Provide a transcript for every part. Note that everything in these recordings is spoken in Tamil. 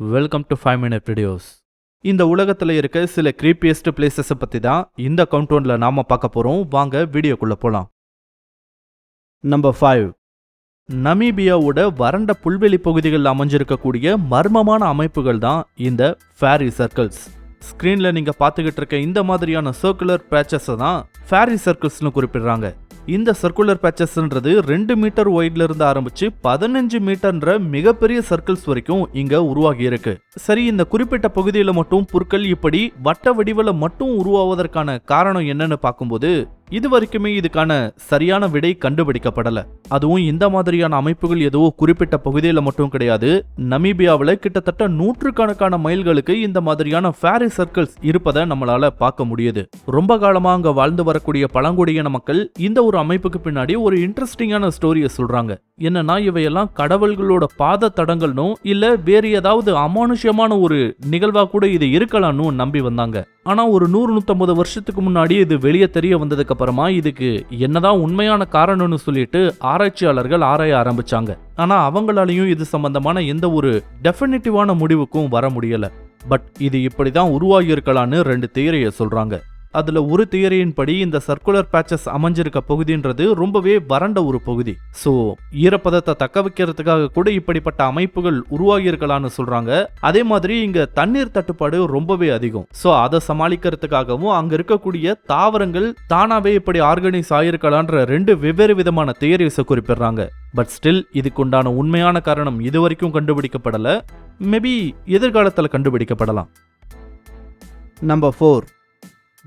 Welcome to five minute videos இந்த உலகத்தில் இருக்க சில க்ரீப்பியஸ்ட் பிளேசஸை பற்றி தான் இந்த கவுண்டவுனில் நாம் பார்க்க போகிறோம் வாங்க வீடியோக்குள்ளே போகலாம் நம்பர் ஃபைவ் நமீபியாவோட வறண்ட புல்வெளி பகுதிகளில் அமைஞ்சிருக்கக்கூடிய மர்மமான அமைப்புகள் தான் இந்த ஃபேரி சர்க்கிள்ஸ் ஸ்க்ரீனில் நீங்கள் பார்த்துக்கிட்டு இருக்க இந்த மாதிரியான சர்க்குலர் பேச்சஸை தான் ஃபேரி சர்க்கிள்ஸ்னு குறிப்பிடுறாங்க. இந்த சர்க்குலர் பேச்சஸ்ன்றது ரெண்டு மீட்டர் ஒய்ட்ல இருந்து ஆரம்பிச்சு பதினஞ்சு மீட்டர்ன்ற மிகப்பெரிய சர்க்கிள்ஸ் வரைக்கும் இங்க உருவாகி இருக்கு. சரி இந்த குறிப்பிட்ட பகுதியில மட்டும் புற்கள் இப்படி வட்ட வடிவில் மட்டும் உருவாவதற்கான காரணம் என்னன்னு பார்க்கும்போது இது வரைக்குமே இதுக்கான சரியான விடை கண்டுபிடிக்கப்படல. அதுவும் இந்த மாதிரியான அமைப்புகள் ஏதோ குறிப்பிட்ட பகுதியில் மட்டும் கிடையாது. நமீபியாவில் கிட்டத்தட்ட நூற்றுக்கணக்கான மைல்களுக்கு இந்த மாதிரியான ஃபேரி சர்க்கிள்ஸ் இருப்பதை நம்மளால பார்க்க முடியுது. ரொம்ப காலமா அங்க வாழ்ந்து வரக்கூடிய பழங்குடியின மக்கள் இந்த ஒரு அமைப்புக்கு பின்னாடி ஒரு இன்ட்ரெஸ்டிங்கான ஸ்டோரியை சொல்றாங்க. என்னன்னா இவையெல்லாம் கடவுள்களோட பாத தடங்கள்னும் இல்ல வேறு ஏதாவது அமானுஷ்யமான ஒரு நிகழ்வா கூட இது இருக்கலாம்னு நம்பி வந்தாங்க. ஆனா ஒரு நூறு நூத்தம்பது வருஷத்துக்கு முன்னாடி இது வெளியே தெரிய வந்ததுக்கு அப்புறமா இதுக்கு என்னதான் உண்மையான காரணம்னு சொல்லிட்டு ஆராய்ச்சியாளர்கள் ஆராய ஆரம்பிச்சாங்க. ஆனா அவங்களாலையும் இது சம்பந்தமான எந்த ஒரு டெஃபினிட்டிவான முடிவுக்கும் வர முடியல. பட் இது இப்படிதான் தான் இருக்கலாம்னு ரெண்டு தியரியை சொல்றாங்க. அதில் ஒரு தியரியின் படி இந்த சர்க்குலர் பேச்சஸ் அமைஞ்சிருக்க பகுதின்றது ரொம்பவே வறண்ட ஒரு பகுதி. ஸோ ஈரப்பதத்தை தக்க வைக்கிறதுக்காக கூட இப்படிப்பட்ட அமைப்புகள் உருவாகி இருக்கலாம்னு சொல்றாங்க. அதே மாதிரி இங்க தண்ணீர் தட்டுப்பாடு ரொம்பவே அதிகம். ஸோ அதை சமாளிக்கிறதுக்காகவும் அங்க இருக்கக்கூடிய தாவரங்கள் தானாவே இப்படி ஆர்கனைஸ் ஆயிருக்கலான்ற ரெண்டு வெவ்வேறு விதமான தியரிஸை குறிப்பிடுறாங்க. பட் ஸ்டில் இதுக்குண்டான உண்மையான காரணம் இதுவரைக்கும் கண்டுபிடிக்கப்படல. மேபி எதிர்காலத்தில் கண்டுபிடிக்கப்படலாம். நம்பர் ஃபோர்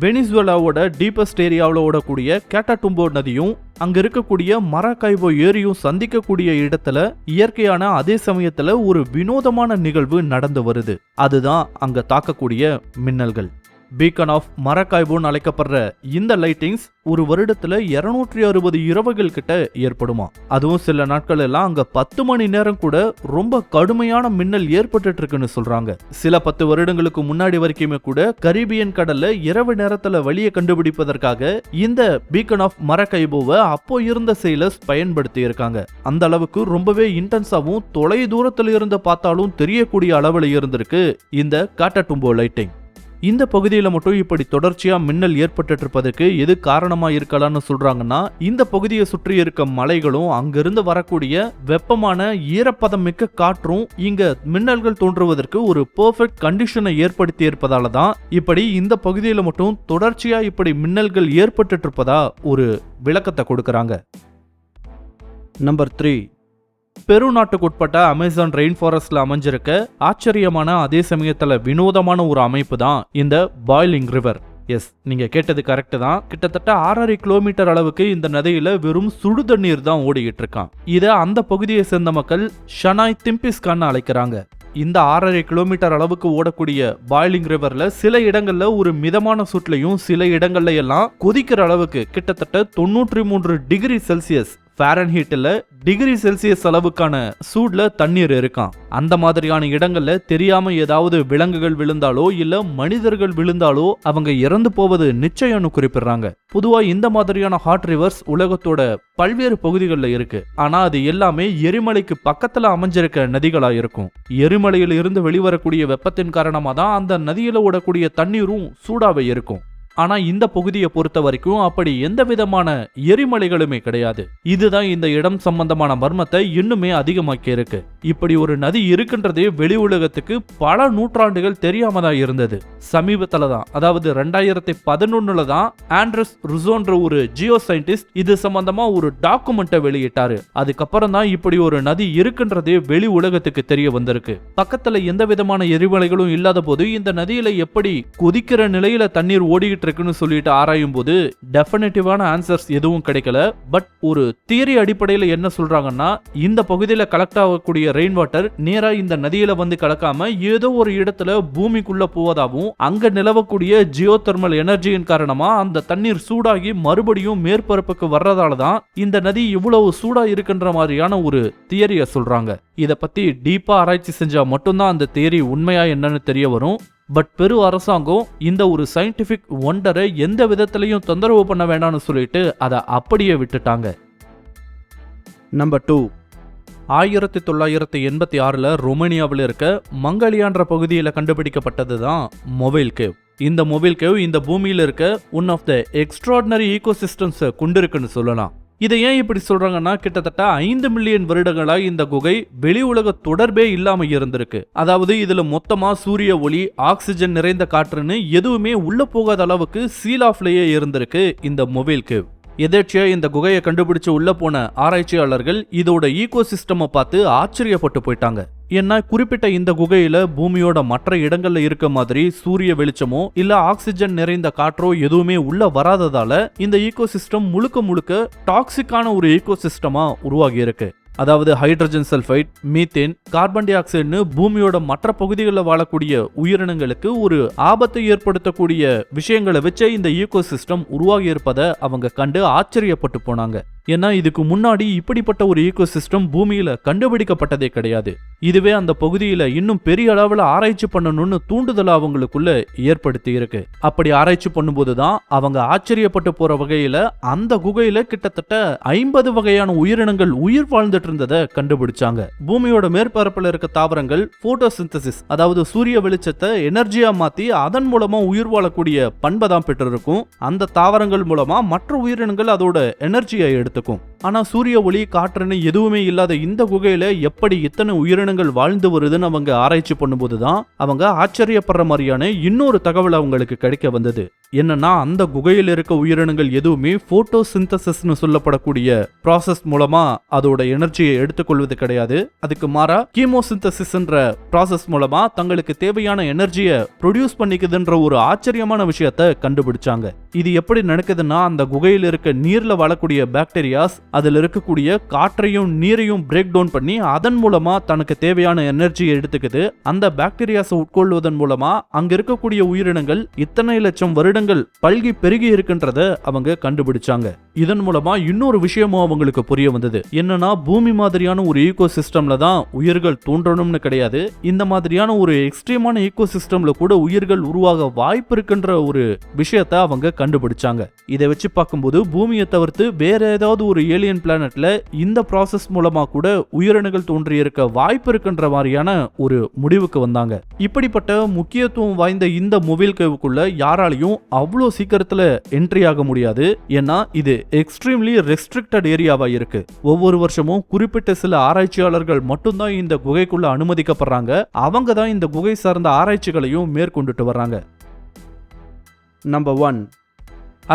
வெனிசுவலாவோட டீபஸ்ட் ஏரியாவில் ஓடக்கூடிய கேட்டாட்டும்போ நதியும் அங்க இருக்கக்கூடிய மரக்காய்வோ ஏரியும் சந்திக்கக்கூடிய இடத்துல இயற்கையான அதே சமயத்துல ஒரு வினோதமான நிகழ்வு நடந்து வருது. அதுதான் அங்க தாக்கக்கூடிய மின்னல்கள். பீக்கன் ஆஃப் மரக்காய்வோன்னு அழைக்கப்படுற இந்த லைட்டிங்ஸ் ஒரு வருடத்துல இருநூற்றி அறுபது இரவுகள் கிட்ட ஏற்படுமா. அதுவும் சில நாட்கள் எல்லாம் அங்க பத்து மணி நேரம் கூட ரொம்ப கடுமையான மின்னல் ஏற்பட்டு இருக்குன்னு சொல்றாங்க. சில பத்து வருடங்களுக்கு முன்னாடி வரைக்குமே கூட கரீபியன் கடல்ல இரவு நேரத்துல வழியை கண்டுபிடிப்பதற்காக இந்த பீக்கன் ஆஃப் மரக்கைபோவை அப்போ இருந்த செயலர்ஸ் பயன்படுத்தி இருக்காங்க அந்த அளவுக்கு ரொம்பவே இன்டென்ஸாவும் தொலை தூரத்துல இருந்து பார்த்தாலும் தெரியக்கூடிய அளவுல இருந்திருக்கு இந்த காட்டட்டும்போ லைட்டிங் இந்த பகுதியில் மட்டும் இப்படி தொடர்ச்சியாக மின்னல் ஏற்பட்டு இருப்பதற்கு எது காரணமாக இருக்கலாம்னு சொல்கிறாங்கன்னா இந்த பகுதியை சுற்றி இருக்க மலைகளும் அங்கிருந்து வரக்கூடிய வெப்பமான ஈரப்பதம் மிக்க காற்றும் இங்க மின்னல்கள் தோன்றுவதற்கு ஒரு பெர்ஃபெக்ட் கண்டிஷனை ஏற்படுத்தி இருப்பதால தான் இப்படி இந்த பகுதியில் மட்டும் தொடர்ச்சியாக இப்படி மின்னல்கள் ஏற்பட்டு இருப்பதா ஒரு விளக்கத்தை கொடுக்குறாங்க. நம்பர் த்ரீ பெரு நாட்டுக்குட்பட்ட அமேசான் ரெயின் ஃபாரஸ்ட்ல அமைஞ்சிருக்க ஆச்சரியமான அதே சமயத்துல வினோதமான ஒரு அமைப்பு தான் இந்த பாய்லிங் ரிவர் எஸ் நீங்க கேட்டது கரெக்ட் தான். கிட்டத்தட்ட ஆறரை கிலோமீட்டர் அளவுக்கு இந்த நதியில வெறும் சுடு தண்ணீர் தான் ஓடிக்கிட்டு இருக்கான். இத அந்த பகுதியை சேர்ந்த மக்கள் ஷனாய் திம்பிஸ்கான்னு அழைக்கிறாங்க. இந்த ஆறரை கிலோமீட்டர் அளவுக்கு ஓடக்கூடிய பாய்லிங் ரிவர்ல சில இடங்கள்ல ஒரு மிதமான சுற்றுலையும் சில இடங்கள்ல எல்லாம் கொதிக்கிற அளவுக்கு கிட்டத்தட்ட தொண்ணூற்றி மூன்று டிகிரி செல்சியஸ் ஃபாரன்ஹீட்டில் டிகிரி செல்சியஸ் அளவுக்கான சூடில் தண்ணீர் இருக்கான் அந்த மாதிரியான இடங்களில் தெரியாமல் ஏதாவது விலங்குகள் விழுந்தாலோ இல்லை மனிதர்கள் விழுந்தாலோ அவங்க இறந்து போவது நிச்சயம்னு குறிப்பிடுறாங்க. பொதுவாக இந்த மாதிரியான ஹாட் ரிவர்ஸ் உலகத்தோட பல்வேறு பகுதிகளில் இருக்கு. ஆனால் அது எல்லாமே எரிமலைக்கு பக்கத்தில் அமைஞ்சிருக்க நதிகளாக இருக்கும். எரிமலையில் இருந்து வெளிவரக்கூடிய வெப்பத்தின் காரணமாக தான் அந்த நதியில் ஓடக்கூடிய தண்ணீரும் சூடாகவே இருக்கும். ஆனா இந்த பகுதியை பொறுத்த வரைக்கும் அப்படி எந்த விதமான எரிமலைகளுமே கிடையாது. இதுதான் இந்த இடம் சம்பந்தமான மர்மத்தை இன்னுமே அதிகமாக்கி இருக்கு. இப்படி ஒரு நதி இருக்குன்றதே வெளி உலகத்துக்கு பல நூற்றாண்டுகள் தெரியாம தான் இருந்தது. சமீபத்தில் தான் அதாவது ரெண்டாயிரத்தி பதினொன்னுல தான் ஆண்ட்ரஸ் ருசோன்ற ஒரு ஜியோ சயின்டிஸ்ட் இது சம்பந்தமா ஒரு டாக்குமெண்ட்டை வெளியிட்டாரு. அதுக்கப்புறம் தான் இப்படி ஒரு நதி இருக்குன்றதே வெளி உலகத்துக்கு தெரிய வந்திருக்கு. பக்கத்துல எந்த விதமான எரிமலைகளும் இல்லாத போது இந்த நதியில எப்படி கொதிக்கிற நிலையில தண்ணீர் ஓடிக்கிட்டு இருக்குன்னு சொல்லிட்டு ஆராயும் போது டெஃபினட்டிவான ஆன்சர்ஸ் எதுவும் கிடைக்கல. பட் ஒரு தியரி அடிப்படையில் என்ன சொல்றாங்கன்னா இந்த பகுதியில் கலெக்ட் ஆகக்கூடிய ரெயின் வாட்டர் நேரா இந்த நதியில வந்து கலக்காம ஏதோ ஒரு இடத்துல பூமிக்குள்ள போவதாகவும் அங்க நிலவக்கூடிய ஜியோ தெர்மல் எனர்ஜியின் காரணமா அந்த தண்ணீர் சூடாகி மறுபடியும் மேற்பரப்புக்கு வர்றதால தான் இந்த நதி இவ்வளவு சூடா இருக்குன்ற மாதிரியான ஒரு தியரியை சொல்றாங்க. இதை பத்தி டீப்பா ஆராய்ச்சி செஞ்சா மட்டும்தான் அந்த தியரி உண்மையா என்னன்னு தெரிய வரும். பட் பெரு அரசாங்கம் இந்த ஒரு சயின்டிபிக் ஒண்டரை எந்த விதத்திலையும் தொந்தரவு பண்ண வேண்டாம்னு சொல்லிட்டு அதை அப்படியே விட்டுட்டாங்க. நம்பர் டூ ஆயிரத்தி தொள்ளாயிரத்தி எண்பத்தி ஆறுல ரொமேனியாவில் இருக்க மங்கலியான்ற பகுதியில் கண்டுபிடிக்கப்பட்டது தான் மொபைல் கேவ் இந்த மொபைல் கேவ் இந்த பூமியில இருக்க one of the extraordinary eco சிஸ்டம்ஸை கொண்டிருக்குன்னு சொல்லலாம். இதை ஏன் இப்படி சொல்றாங்கன்னா கிட்டத்தட்ட ஐந்து மில்லியன் வருடங்களா இந்த குகை வெளி உலக தொடர்பே இல்லாம இருந்திருக்கு. அதாவது இதுல மொத்தமா சூரிய ஒளி ஆக்சிஜன் நிறைந்த காற்றுன்னு எதுவுமே உள்ள போகாத அளவுக்கு சீல் ஆஃப்லயே இருந்திருக்கு இந்த மொபைல் கேவ் எதேச்சியா இந்த குகையை கண்டுபிடிச்சு உள்ள போன ஆராய்ச்சியாளர்கள் இதோட ஈகோ சிஸ்டமை பார்த்து ஆச்சரியப்பட்டு போயிட்டாங்க. ஏன்னா குறிப்பிட்ட இந்த குகையில பூமியோட மற்ற இடங்கள்ல இருக்க மாதிரி சூரிய வெளிச்சமோ இல்ல ஆக்சிஜன் நிறைந்த காற்றோ எதுவுமே உள்ள வராததால இந்த ஈகோ சிஸ்டம் முழுக்க முழுக்க டாக்ஸிக்கான ஒரு ஈகோ சிஸ்டமா உருவாகி இருக்கு அதாவது ஹைட்ரஜன் சல்ஃபைட் மீத்தேன் கார்பன் டை ஆக்சைடுன்னு பூமியோட மற்ற பகுதிகளில் வாழக்கூடிய உயிரினங்களுக்கு ஒரு ஆபத்தை ஏற்படுத்தக்கூடிய விஷயங்களை வச்சே இந்த ஈகோ சிஸ்டம் உருவாகி இருப்பதை அவங்க கண்டு ஆச்சரியப்பட்டு போனாங்க. ஏன்னா இதுக்கு முன்னாடி இப்படிப்பட்ட ஒரு ஈகோ சிஸ்டம் பூமியில கண்டுபிடிக்கப்பட்டதே கிடையாது. இதுவே அந்த பகுதியில இன்னும் பெரிய அளவுல ஆராய்ச்சி பண்ணணும்னு தூண்டுதல் அவங்களுக்குள்ள ஏற்படுத்தி இருக்கு. அப்படி ஆராய்ச்சி பண்ணும்போது தான் அவங்க ஆச்சரியப்பட்டு போற வகையில அந்த குகையில கிட்டத்தட்ட ஐம்பது வகையான உயிரினங்கள் உயிர் வாழ்ந்துட்டு இருந்ததை கண்டுபிடிச்சாங்க. பூமியோட மேற்பரப்புல இருக்க தாவரங்கள் போட்டோசிந்தசிஸ் அதாவது சூரிய வெளிச்சத்தை எனர்ஜியா மாத்தி அதன் மூலமா உயிர் வாழக்கூடிய பண்பை தான் பெற்றிருக்கும். அந்த தாவரங்கள் மூலமா மற்ற உயிரினங்கள் அதோட எனர்ஜியை எடுத்து Conta com. ஆனால் சூரிய ஒளி காற்றுன்னு எதுவுமே இல்லாத இந்த குகையில் எப்படி இத்தனை உயிரினங்கள் வாழ்ந்து வருதுன்னு அவங்க ஆராய்ச்சி பண்ணும்போது தான் அவங்க ஆச்சரியப்படுற மாதிரியான இன்னொரு தகவல் அவங்களுக்கு கிடைக்க வந்தது. என்னன்னா அந்த குகையில் இருக்க உயிரினங்கள் எதுவுமே போட்டோ சிந்தசிஸ்னு சொல்லப்படக்கூடிய ப்ராசஸ் மூலமா அதோட எனர்ஜியை எடுத்துக்கொள்வது கிடையாது. அதுக்கு மாறா கீமோசிந்தசிஸ்ன்ற ப்ராசஸ் மூலமா தங்களுக்கு தேவையான எனர்ஜியை ப்ரொடியூஸ் பண்ணிக்குதுன்ற ஒரு ஆச்சரியமான விஷயத்த கண்டுபிடிச்சாங்க. இது எப்படி நடக்குதுன்னா அந்த குகையில் இருக்க நீர்ல வாழக்கூடிய பாக்டீரியாஸ் அதில் இருக்கக்கூடிய காற்றையும் நீரையும் பிரேக் டவுன் பண்ணி அதன் மூலமாக தனக்கு தேவையான எனர்ஜியை எடுத்துக்குது. அந்த பாக்டீரியாஸை உட்கொள்வதன் மூலமாக அங்கே இருக்கக்கூடிய உயிரினங்கள் இத்தனை லட்சம் வருடங்கள் பல்கி பெருகி இருக்கின்றத அவங்க கண்டுபிடிச்சாங்க. இதன் மூலமா இன்னொரு விஷயமும் அவங்களுக்கு புரிய வந்தது. என்னன்னா பூமி மாதிரியான ஒரு ஈகோ சிஸ்டம்ல தான் உயிர்கள் தோன்றணும்னு கிடையாது. இந்த மாதிரியான ஒரு எக்ஸ்ட்ரீமான ஈகோ சிஸ்டம்ல கூட உயிர்கள் உருவாக வாய்ப்பு இருக்கின்ற ஒரு விஷயத்த அவங்க கண்டுபிடிச்சாங்க. இதை வச்சு பார்க்கும்போது பூமியை தவிர்த்து வேற ஏதாவது ஒரு ஏலியன் பிளானட்ல இந்த ப்ராசஸ் மூலமா கூட உயிரணுகள் தோன்றியிருக்க வாய்ப்பு இருக்குன்ற மாதிரியான ஒரு முடிவுக்கு வந்தாங்க. இப்படிப்பட்ட முக்கியத்துவம் வாய்ந்த இந்த மொபைல் கேவுக்குள்ள யாராலையும் அவ்வளோ சீக்கிரத்துல என்ட்ரி ஆக முடியாது. ஏன்னா இது எக்ஸ்ட்ரீம்லி ரெஸ்ட்ரிக்டட் ஏரியாவா இருக்கு. ஒவ்வொரு வருஷமும் குறிப்பிட்ட சில ஆராய்ச்சியாளர்கள் மட்டும்தான் இந்த குகைக்குள்ள அனுமதிக்கப்படுறாங்க. அவங்க தான் இந்த குகை சார்ந்த ஆராய்ச்சிகளையும் மேற்கொண்டுட்டு வர்றாங்க. நம்பர் ஒன்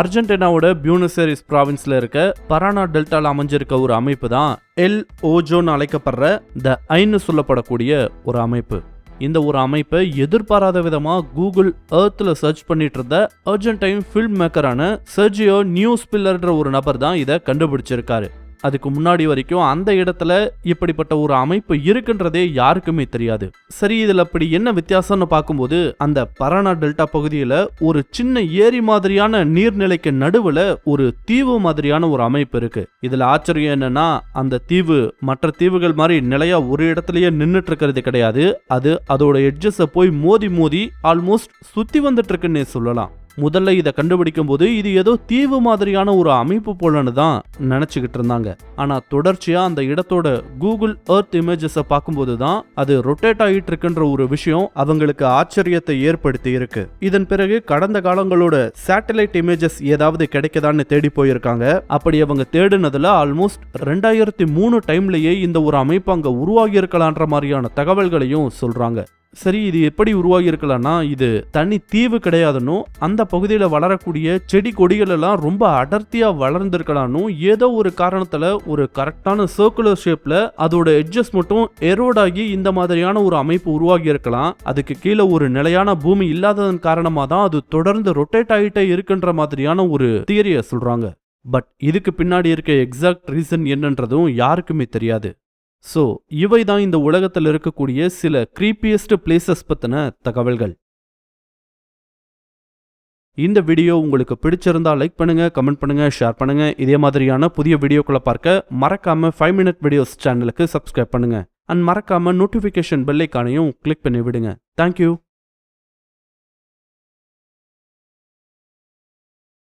அர்ஜென்டினாவோட பியூனசேரிஸ் ப்ராவின்ஸில் இருக்க பரானா டெல்டாவில் அமைஞ்சிருக்க ஒரு அமைப்பு தான் எல் ஓஜோன்னு அழைக்கப்படுற த ஐன்னு சொல்லப்படக்கூடிய ஒரு அமைப்பு. இந்த ஒரு அமைப்பை எதிர்பாராத விதமாக கூகுள் ஏர்த்தில் சர்ச் பண்ணிட்டு இருந்த அர்ஜென்டைன் ஃபில்ம் மேக்கரான சர்ஜியோ நியூஸ் பில்லர்ன்ற ஒரு நபர் தான் இதை கண்டுபிடிச்சிருக்காரு. அதுக்கு முன்னாடி வரைக்கும் அந்த இடத்துல இப்படிப்பட்ட ஒரு அமைப்பு இருக்குன்றதே யாருக்குமே தெரியாது. சரி இதில் அப்படி என்ன வித்தியாசம்னு பார்க்கும்போது அந்த பரானா டெல்டா பகுதியில் ஒரு சின்ன ஏரி மாதிரியான நீர்நிலைக்கு நடுவில் ஒரு தீவு மாதிரியான ஒரு அமைப்பு இருக்கு. இதில் ஆச்சரியம் என்னன்னா அந்த தீவு மற்ற தீவுகள் மாதிரி நிலையா ஒரு இடத்துலயே நின்றுட்டு இருக்கிறது கிடையாது. அது அதோட எட்ஜஸை போய் மோதி மோதி ஆல்மோஸ்ட் சுற்றி வந்துட்டு இருக்குன்னே சொல்லலாம். முதல்ல இதை கண்டுபிடிக்கும் போது இது ஏதோ தீவு மாதிரியான ஒரு அமைப்பு போலன்னு தான் நினச்சிக்கிட்டு இருந்தாங்க. ஆனா தொடர்ச்சியா அந்த இடத்தோட கூகுள் எர்த் இமேஜஸை பார்க்கும்போது தான் அது ரொட்டேட் ஆகிட்டு இருக்குன்ற ஒரு விஷயம் அவங்களுக்கு ஆச்சரியத்தை ஏற்படுத்தி இருக்கு. இதன் பிறகு கடந்த காலங்களோட சேட்டலைட் இமேஜஸ் ஏதாவது கிடைக்கதான்னு தேடி போயிருக்காங்க. அப்படி அவங்க தேடினதுல ஆல்மோஸ்ட் ரெண்டாயிரத்தி மூணு டைம்லயே இந்த ஒரு அமைப்பு அங்க உருவாகி இருக்கலான்ற மாதிரியான தகவல்களையும் சொல்றாங்க. சரி இது எப்படி உருவாகி இருக்கலாம்னா இது தனி தீவு கிடையாதுன்னு அந்த பகுதியில் வளரக்கூடிய செடி கொடிகள் எல்லாம் ரொம்ப அடர்த்தியாக வளர்ந்துருக்கலாம்னு ஏதோ ஒரு காரணத்தில் ஒரு கரெக்டான சர்க்குலர் ஷேப்பில் அதோட எட்ஜஸ் மட்டும் எரோடாகி இந்த மாதிரியான ஒரு அமைப்பு உருவாகி இருக்கலாம் அதுக்கு கீழே ஒரு நிலையான பூமி இல்லாததன் காரணமாக தான் அது தொடர்ந்து ரொட்டேட் ஆகிட்டே இருக்குன்ற மாதிரியான ஒரு தியரியை சொல்கிறாங்க பட் இதுக்கு பின்னாடி இருக்க எக்ஸாக்ட் ரீசன் என்னன்றதும் யாருக்குமே தெரியாது. ஸோ இவை தான் இந்த உலகத்தில் இருக்கக்கூடிய சில க்ரீப்பியஸ்ட் பிளேசஸ் பற்றின தகவல்கள். இந்த வீடியோ உங்களுக்கு பிடிச்சிருந்தா லைக் பண்ணுங்க கமெண்ட் பண்ணுங்க ஷேர் பண்ணுங்க. இதே மாதிரியான புதிய வீடியோக்களை பார்க்க மறக்காம ஃபைவ் மினிட் வீடியோஸ் சேனலுக்கு சப்ஸ்கிரைப் பண்ணுங்க. அண்ட் மறக்காம நோட்டிஃபிகேஷன் பெல்லைக்கானையும் கிளிக் பண்ணி விடுங்க. Thank you